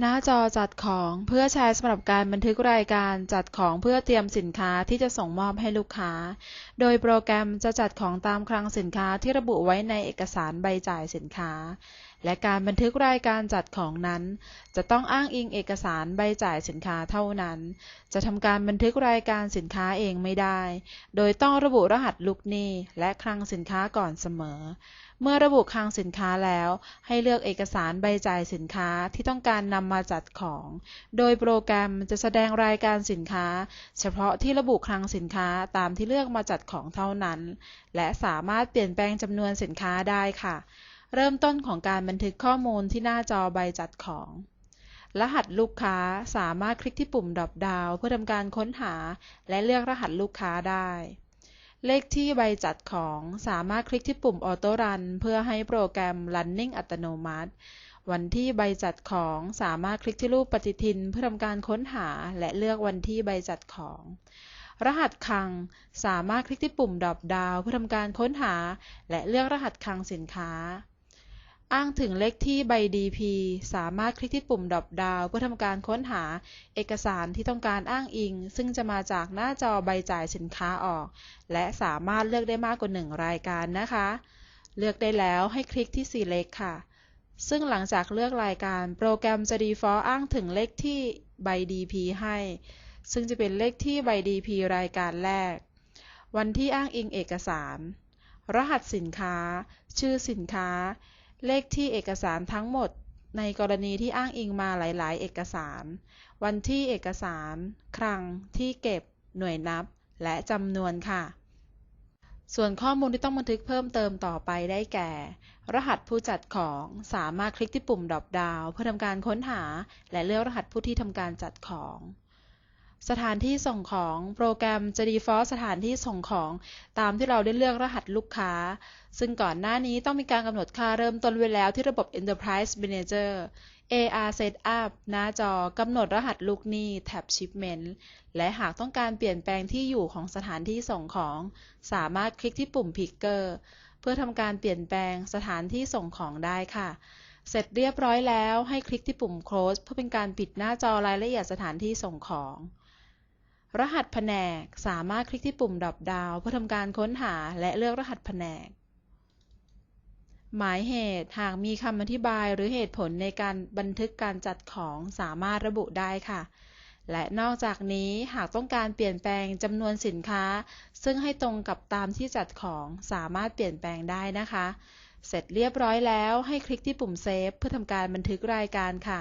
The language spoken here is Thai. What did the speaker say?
หน้าจอจัดของเพื่อใช้สำหรับการบันทึกรายการจัดของเพื่อเตรียมสินค้าที่จะส่งมอบให้ลูกค้า โดยโปรแกรมจะจัดของตามคลังสินค้าที่ระบุไว้ในเอกสารใบจ่ายสินค้า และการบันทึกรายการจัดของนั้น จะต้องอ้างอิงเอกสารใบจ่ายสินค้าเท่านั้น จะทำการบันทึกรายการสินค้าเองไม่ได้ โดยต้องระบุรหัสลูกหนี้และคลังสินค้าก่อนเสมอ เมื่อระบุคลังสินค้าแล้ว ให้เลือกเอกสารใบจ่ายสินค้าที่ต้องการนำมาจัดของ โดยโปรแกรมจะแสดงรายการสินค้า เฉพาะที่ระบุคลังสินค้าตามที่เลือกมาจัดของเท่านั้น และสามารถเปลี่ยนแปลงจำนวนสินค้าได้ค่ะ เริ่มต้นของการบันทึกข้อมูลที่หน้าจอใบจัดของ รหัสลูกค้าสามารถคลิกที่ปุ่มดรอปดาวเพื่อทำการค้นหา และเลือกรหัสลูกค้าได้ เลขที่ใบจัดของสามารถคลิกที่ปุ่มออโต้รันเพื่อให้โปรแกรม Running อัตโนมัติ วันที่ใบจัดของสามารถคลิกที่รูปปฏิทินเพื่อทำการค้นหา และเลือกวันที่ใบจัดของรหัสคลังสามารถคลิกที่ปุ่มดรอปดาวเพื่อทำการค้นหา และเลือกรหัสคลังสินค้า อ้างถึงเลขที่ใบ DP สามารถคลิกที่ปุ่มดรอปดาวเพื่อทำการค้นหาเอกสารที่ต้องการอ้างอิง ซึ่งจะมาจากหน้าจอใบจ่ายสินค้าออก และสามารถเลือกได้มากกว่าหนึ่งรายการนะคะ เลือกได้แล้วให้คลิกที่ Select ค่ะ ซึ่งหลังจากเลือกรายการโปรแกรมจะ default อ้างถึงเลขที่ใบ DP ให้ ซึ่งจะเป็นเลขที่ใบ DP รายการแรก วันที่อ้างอิงเอกสาร รหัสสินค้า ชื่อสินค้า เลขที่เอกสารทั้งหมด ในกรณีที่อ้างอิงมาหลาย ๆ เอกสาร วันที่เอกสารคลังที่เก็บ หน่วยนับ และจำนวนค่ะ ส่วนข้อมูลที่ต้องบันทึกเพิ่มเติมต่อไปได้แก่ รหัสผู้จัดของสามารถคลิกที่ปุ่มดรอปดาวเพื่อทำการค้นหา และเลือกรหัสผู้ที่ทำการจัดของ สถานที่ส่งของโปรแกรมจะ default สถานที่ส่งของ ตามที่เราได้เลือกรหัสลูกค้า ซึ่งก่อนหน้านี้ต้องมีการกำหนดค่าเริ่มต้นไว้แล้วที่ระบบ Enterprise Manager AR Setup หน้าจอกำหนดรหัสลูกหนี้แท็บ Shipment และหากต้องการเปลี่ยนแปลงที่อยู่ของสถานที่ส่งของ สามารถคลิกที่ปุ่ม Picker เพื่อทำการเปลี่ยนแปลงสถานที่ส่งของได้ค่ะเสร็จเรียบร้อยแล้วให้คลิกที่ปุ่ม Close เพื่อเป็นการปิดหน้าจอรายละเอียดสถานที่ส่งของ รหัสแผนก สามารถคลิกที่ปุ่มดรอปดาวเพื่อทำการค้นหาและเลือกรหัสแผนก หมายเหตุหากมีคำอธิบายหรือเหตุผลในการบันทึกการจัดของสามารถระบุได้ค่ะ และนอกจากนี้หากต้องการเปลี่ยนแปลงจำนวนสินค้า ซึ่งให้ตรงกับตามที่จัดของสามารถเปลี่ยนแปลงได้นะคะ เสร็จเรียบร้อยแล้วให้คลิกที่ปุ่มเซฟเพื่อทำการบันทึกรายการค่ะ